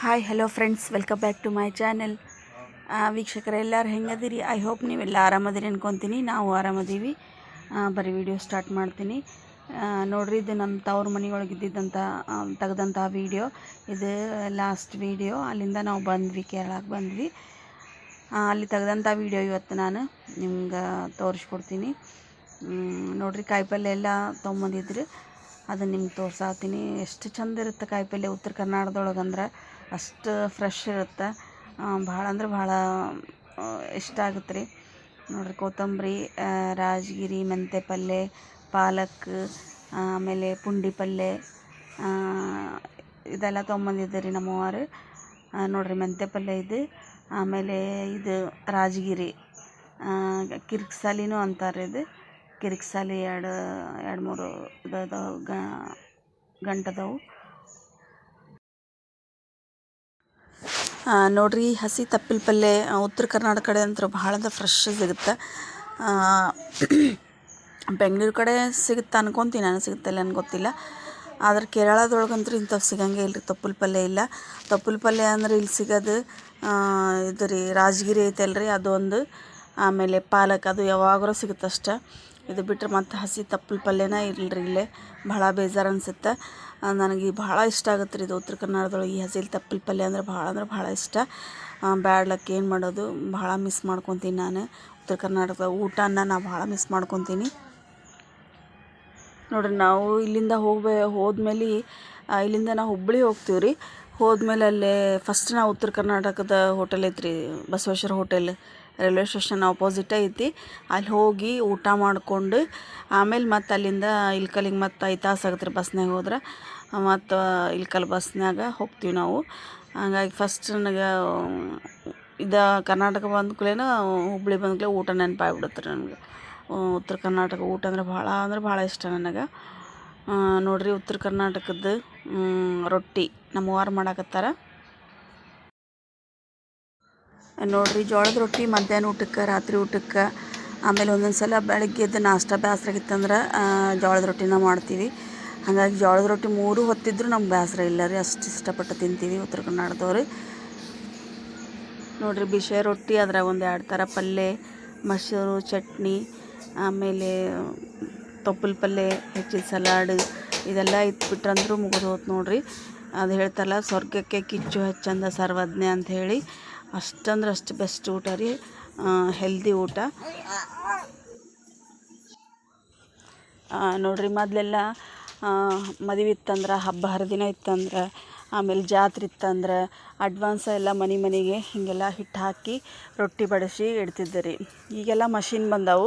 Hi hello friends welcome back to my channel ವೀಕ್ಷಕರೇ, ಎಲ್ಲರೂ ಹೆಂಗದಿರಿ? ಐ ಹೋಪ್ ನೀವೆಲ್ಲ ಆರಾಮದಿರಿ ಅನ್ಕೊತೀನಿ. ನಾವು ಆರಾಮದೀವಿ. ಬರೀ ವಿಡಿಯೋ ಸ್ಟಾರ್ಟ್ ಮಾಡ್ತೀನಿ. ನೋಡ್ರಿ, ಇದು ನಮ್ಮ ತವ್ರ ಮನೆಯೊಳಗೆ ಇದ್ದಿದ್ದಂಥ ತೆಗ್ದಂಥ ವೀಡಿಯೋ ಇದು ಲಾಸ್ಟ್ ವಿಡಿಯೋ ಅಲ್ಲಿಂದ ನಾವು ಬಂದ್ವಿ ಕೇರಳಕ್ಕೆ ಬಂದ್ವಿ. ಅಲ್ಲಿ ತೆಗೆದಂಥ ವೀಡಿಯೋ ಇವತ್ತು ನಾನು ನಿಮ್ಗೆ ತೋರಿಸ್ಕೊಡ್ತೀನಿ. ನೋಡ್ರಿ ಕಾಯಿಪಲ್ಯ ಎಲ್ಲ ತೊಗೊಂಬಂದಿದ್ರು. ಅದನ್ನು ನಿಮ್ಗೆ ತೋರ್ಸಾತೀನಿ. ಎಷ್ಟು ಚಂದ ಇರುತ್ತೆ ಕಾಯಿಪಲ್ಯ ಉತ್ತರ ಕರ್ನಾಟಕದೊಳಗೆ ಅಂದ್ರೆ ಅಷ್ಟು ಫ್ರೆಶ್ ಇರುತ್ತೆ. ಭಾಳ ಅಂದ್ರೆ ಭಾಳ ಇಷ್ಟ ಆಗುತ್ತೆ ರೀ. ನೋಡಿರಿ ಕೊತ್ತಂಬರಿ ರಾಜಗಿರಿ ಮೆಂತ್ಯ ಪಲ್ಯ ಪಾಲಕ್ ಆಮೇಲೆ ಪುಂಡಿ ಪಲ್ಯ ಇದೆಲ್ಲ ತೊಗೊಂಬಂದಿದ್ದೆ ರೀ ನಮ್ಮವ್ವಾರು. ನೋಡಿರಿ ಮೆಂತ್ಯ ಪಲ್ಯ ಇದು, ಆಮೇಲೆ ಇದು ರಾಜಗಿರಿ ಕಿರ್ಕ್ಸಾಲಿನೂ ಅಂತಾರೆ ಇದು. ಕಿರಿಕ್ಸಾಲಿ ಎರಡು ಎರಡು ಮೂರು ಇದಾದವು, ಗಂಟದವು. ನೋಡ್ರಿ ಹಸಿ ತಪ್ಪಿನ ಪಲ್ಯ ಆ, ಉತ್ತರ ಕರ್ನಾಟಕ ಕಡೆ ಅಂತೂ ಭಾಳ ಫ್ರೆಶ್ ಸಿಗುತ್ತೆ. ಬೆಂಗ್ಳೂರು ಕಡೆ ಸಿಗುತ್ತೆ ಅನ್ಕೊತೀನಿ ನಾನು ಸಿಗುತ್ತಿಲ್ಲ ನನಗೆ ಗೊತ್ತಿಲ್ಲ. ಆದ್ರೆ ಕೇರಳದೊಳಗಂತೂ ಇಂಥವು ಸಿಗಂಗೆ ಇಲ್ಲ ರೀ ತಪ್ಪಲ ಪಲ್ಯ ಇಲ್ಲ. ತಪ್ಪಲ ಪಲ್ಯ ಅಂದ್ರೆ ಇಲ್ಲಿ ಸಿಗೋದು ಇದು ರೀ ರಾಜಗಿರಿ ಐತಲ್ಲ ರೀ ಅದೊಂದು. ಆಮೇಲೆ ಪಾಲಕ್ ಅದು ಯಾವಾಗಲೂ ಸಿಗುತ್ತೆ ಅಷ್ಟೆ ಇದು ಬಿಟ್ಟರೆ ಮತ್ತು ಹಸಿ ತಪ್ಪಲ ಪಲ್ಯನ ಇರಲ್ರಿ ಇಲ್ಲೇ. ಭಾಳ ಬೇಜಾರು ಅನ್ಸುತ್ತೆ. ನನಗೆ ಭಾಳ ಇಷ್ಟ ಆಗುತ್ತೆ ರೀ ಇದು ಉತ್ತರ ಕನ್ನಡದೊಳಗೆ ಈ ಹಸಿ ತಪ್ಪಲ ಪಲ್ಯ ಅಂದ್ರೆ ಭಾಳ ಅಂದ್ರೆ ಭಾಳ ಇಷ್ಟ. ಲಕ್ ಏನು ಮಾಡೋದು? ಭಾಳ ಮಿಸ್ ಮಾಡ್ಕೊತೀನಿ ನಾನು. ಉತ್ತರ ಕರ್ನಾಟಕದ ಊಟನ ನಾ ಭಾಳ ಮಿಸ್ ಮಾಡ್ಕೊತೀನಿ. ನೋಡ್ರಿ, ನಾವು ಇಲ್ಲಿಂದ ಹೋಗ್ಬೇ, ಹೋದ್ಮೇಲೆ ಇಲ್ಲಿಂದ ನಾವು ಹುಬ್ಬಳ್ಳಿ ಹೋಗ್ತೀವಿ ರೀ. ಹೋದ್ಮೇಲೆ ಅಲ್ಲೇ ಫಸ್ಟ್ ನಾವು ಉತ್ತರ ಕರ್ನಾಟಕದ ಹೋಟೆಲ್ ಐತ್ರಿ, Basaveshwara hotel railway station opposite ಐತಿ. ಅಲ್ಲಿ ಹೋಗಿ ಊಟ ಮಾಡಿಕೊಂಡು, ಆಮೇಲೆ ಮತ್ತೆ ಅಲ್ಲಿಂದ ಇಲ್ಕಲ್ಲಿಗೆ ಮತ್ತು ಐದು ತಾಸು ಆಗತ್ತೆ ಬಸ್ನಾಗ ಹೋದ್ರೆ, ಮತ್ತು ಇಲ್ಕಲ್ ಬಸ್ನಾಗ ಹೋಗ್ತೀವಿ ನಾವು. ಹಂಗಾಗಿ ಫಸ್ಟ್ ನನಗೆ, ಇದು ಕರ್ನಾಟಕ ಬಂದ ಕೂಡಲೇ ಹುಬ್ಬಳ್ಳಿ ಬಂದ ಕೂಡಲೇ ಊಟ ನೆನಪಾಗ್ಬಿಡುತ್ತೆ ರೀ ನನಗೆ ಉತ್ತರ ಕರ್ನಾಟಕ ಊಟ ಅಂದ್ರೆ ಭಾಳ ಅಂದ್ರೆ ಭಾಳ ಇಷ್ಟ ನನಗೆ. ನೋಡಿರಿ ಉತ್ತರ ಕರ್ನಾಟಕದ ರೊಟ್ಟಿ ನಮ್ಮವ್ವಾರು ಮಾಡಾಕತ್ತಾರ. ನೋಡ್ರಿ, ಜೋಳದ ರೊಟ್ಟಿ, ಮಧ್ಯಾಹ್ನ ಊಟಕ್ಕೆ, ರಾತ್ರಿ ಊಟಕ್ಕೆ, ಆಮೇಲೆ ಒಂದೊಂದು ಸಲ ಬೆಳಗ್ಗೆ ಎದ್ದು ನಾಷ್ಟ ಬೇಸರಾಗಿತ್ತಂದ್ರೆ ಜೋಳದ ರೊಟ್ಟಿನ ಮಾಡ್ತೀವಿ. ಹಾಗಾಗಿ ಜೋಳದ ರೊಟ್ಟಿ ಮೂರು ಹೊತ್ತಿದ್ರು ನಮ್ಗೆ ಬೇಸರ ಇಲ್ಲ ರೀ, ಅಷ್ಟು ಇಷ್ಟಪಟ್ಟು ತಿಂತೀವಿ ಉತ್ತರ ಕನ್ನಡದವ್ರು. ನೋಡ್ರಿ ಬಿಸಿ ರೊಟ್ಟಿ, ಅದ್ರಾಗ ಒಂದು ಎರಡು ಥರ ಪಲ್ಯ ಮೊಸರು, ಚಟ್ನಿ, ಆಮೇಲೆ ತೊಪ್ಪಲ್ ಪಲ್ಯ ಹೆಚ್ಚಿದ ಸಲಾಡ್, ಇದೆಲ್ಲ ಇಟ್ಬಿಟ್ರಂದ್ರೂ ಮುಗಿದು ಹೋತು ನೋಡ್ರಿ. ಅದು ಹೇಳ್ತಾರಲ್ಲ, ಸ್ವರ್ಗಕ್ಕೆ ಕಿಚ್ಚು ಹೆಚ್ಚಂದ ಸರ್ವಜ್ಞ ಅಂತ ಹೇಳಿ. ಅಷ್ಟಂದ್ರೆ ಅಷ್ಟು ಬೆಸ್ಟ್ ಊಟ ರೀ. ಹೆಲ್ದಿ ಊಟ. ನೋಡ್ರಿ ಮೊದಲೆಲ್ಲ ಮದುವೆ ಇತ್ತಂದ್ರೆ, ಹಬ್ಬ ಹರಿದಿನ ಇತ್ತಂದ್ರೆ, ಆಮೇಲೆ ಜಾತ್ರೆ ಇತ್ತಂದ್ರೆ ಅಡ್ವಾನ್ಸ್ ಎಲ್ಲ ಮನೆ ಮನೆಗೆ ಹೀಗೆಲ್ಲ ಹಿಟ್ಟು ಹಾಕಿ ರೊಟ್ಟಿ ಬಡಿಸಿ ಇಡ್ತಿದ್ದೆ ರೀ ಈಗೆಲ್ಲ ಮಷಿನ್ ಬಂದವು.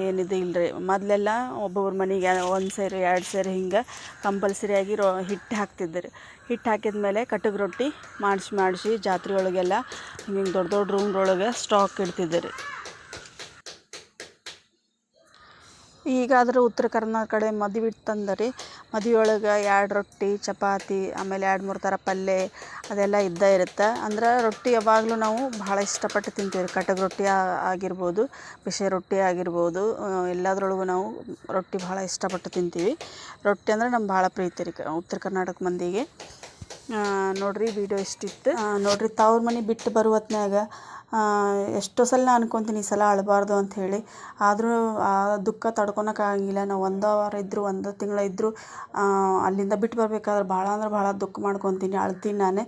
ಏನಿದೆ ಏನಿದು ಇಲ್ಲ ರೀ ಮೊದಲೆಲ್ಲ ಒಬ್ಬೊಬ್ರ ಮನೆಗೆ ಒಂದು ಸೇರಿ, ಎರಡು ಸೇರಿ ಹಿಂಗೆ ಕಂಪಲ್ಸರಿಯಾಗಿ ರೊ ಹಿಟ್ಟು ಹಾಕ್ತಿದ್ದರು. ಹಿಟ್ಟು ಹಾಕಿದ ಮೇಲೆ ಕಟಕ್ ರೊಟ್ಟಿ ಮಾಡಿಸಿ ಮಾಡಿಸಿ ಜಾತ್ರೆ ಒಳಗೆಲ್ಲ ಹಿಂಗೆ ದೊಡ್ಡ ದೊಡ್ಡ ರೂಮ್ಗಳೊಳಗೆ ಸ್ಟಾಕ್ ಇಡ್ತಿದ್ದೆ ರೀ ಈಗಾದ್ರೆ ಉತ್ತರ ಕರ್ನಾಟಕ ಕಡೆ ಮದುವೆ ಇತ್ತಂದರೆ ಮದುವೆ ಒಳಗೆ ಎರಡು ರೊಟ್ಟಿ ಚಪಾತಿ ಆಮೇಲೆ ಎರಡು ಮೂರು ಥರ ಪಲ್ಯ ಅದೆಲ್ಲ ಇದ್ದೇ ಇರುತ್ತೆ. ಅಂದ್ರೆ ರೊಟ್ಟಿ ಯಾವಾಗಲೂ ನಾವು ಭಾಳ ಇಷ್ಟಪಟ್ಟು ತಿಂತೀವಿ. ಕಟಕ್ ರೊಟ್ಟಿ ಆಗಿರ್ಬೋದು ಬಿಸಿ ರೊಟ್ಟಿ ಆಗಿರ್ಬೋದು ಎಲ್ಲದ್ರೊಳಗು ನಾವು ರೊಟ್ಟಿ ಭಾಳ ಇಷ್ಟಪಟ್ಟು ತಿಂತೀವಿ. ರೊಟ್ಟಿ ಅಂದ್ರೆ ನಮ್ಗೆ ಭಾಳ ಪ್ರೀತಿ ರೀ ಉತ್ತರ ಕರ್ನಾಟಕ ಮಂದಿಗೆ. ನೋಡಿರಿ ವಿಡಿಯೋ ಇಷ್ಟಿತ್ತು ನೋಡಿರಿ ತವ್ರ ಮನೆ ಬಿಟ್ಟು ಆ, ಎಷ್ಟೋ ಸಲ ನಾ ಅನ್ಕೊತೀನಿ ಈ ಸಲ ಅಳಬಾರ್ದು ಅಂಥೇಳಿ ಆದರೂ ಆ ದುಃಖ ತಡ್ಕೊಳಕ್ಕಾಗಿಲ್ಲ ನಾವು ಒಂದು ವಾರ ಇದ್ದರೂ ಒಂದು ತಿಂಗಳು ಇದ್ದರೂ ಅಲ್ಲಿಂದ ಬಿಟ್ಟು ಬರ್ಬೇಕಾದ್ರೆ ಭಾಳ ಅಂದ್ರೆ ಭಾಳ ದುಃಖ ಮಾಡ್ಕೊತೀನಿ, ಅಳ್ತೀನಿ ನಾನೇ.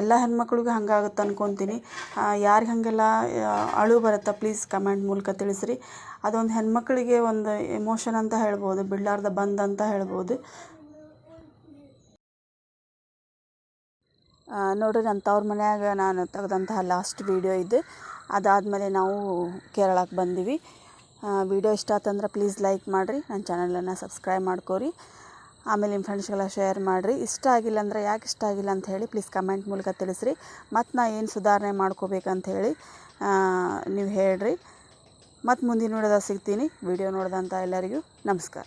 ಎಲ್ಲ ಹೆಣ್ಮಕ್ಳಿಗೂ ಹಂಗಾಗುತ್ತೆ ಅನ್ಕೊತೀನಿ. ಯಾರಿಗೆ ಹಾಗೆಲ್ಲ ಅಳು ಬರುತ್ತಾ ಪ್ಲೀಸ್ ಕಮೆಂಟ್ ಮೂಲಕ ತಿಳಿಸ್ರಿ. ಅದೊಂದು ಹೆಣ್ಮಕ್ಳಿಗೆ ಒಂದು ಎಮೋಷನ್ ಅಂತ ಹೇಳ್ಬೋದು, ಬಿಡ್ಲಾರ್ದ ಬಂದ್ ಅಂತ ಹೇಳ್ಬೋದು. ನೋಡ್ರಿ ತವ್ರ ಮನ್ಯಾಗ ನಾನು ತೆಗೆದಂತಹ ಲಾಸ್ಟ್ ವೀಡಿಯೋ ಇದು. ಅದಾದಮೇಲೆ ನಾವು ಕೇರಳಕ್ಕೆ ಬಂದೀವಿ. ವಿಡಿಯೋ ಇಷ್ಟ ಆತಂದ್ರೆ ಪ್ಲೀಸ್ ಲೈಕ್ ಮಾಡಿರಿ. ನನ್ನ ಚಾನಲನ್ನು ಸಬ್ಸ್ಕ್ರೈಬ್ ಮಾಡ್ಕೋರಿ. ಆಮೇಲೆ ನಿಮ್ಮ ಫ್ರೆಂಡ್ಸ್ಗೆಲ್ಲ ಶೇರ್ ಮಾಡಿರಿ. ಇಷ್ಟ ಆಗಿಲ್ಲ ಅಂದರೆ ಯಾಕೆ ಇಷ್ಟ ಆಗಿಲ್ಲ ಅಂತ ಹೇಳಿ ಪ್ಲೀಸ್ ಕಮೆಂಟ್ ಮೂಲಕ ತಿಳಿಸ್ರಿ. ಮತ್ತು ನಾ ಏನು ಸುಧಾರಣೆ ಮಾಡ್ಕೋಬೇಕಂತ ಹೇಳಿ ನೀವು ಹೇಳ್ರಿ. ಮತ್ತು ಮುಂದಿನ ವಿಡಿಯೋದಾಗ ಸಿಗ್ತೀನಿ. ವಿಡಿಯೋ ನೋಡಿದಂಥ ಎಲ್ಲರಿಗೂ ನಮಸ್ಕಾರ.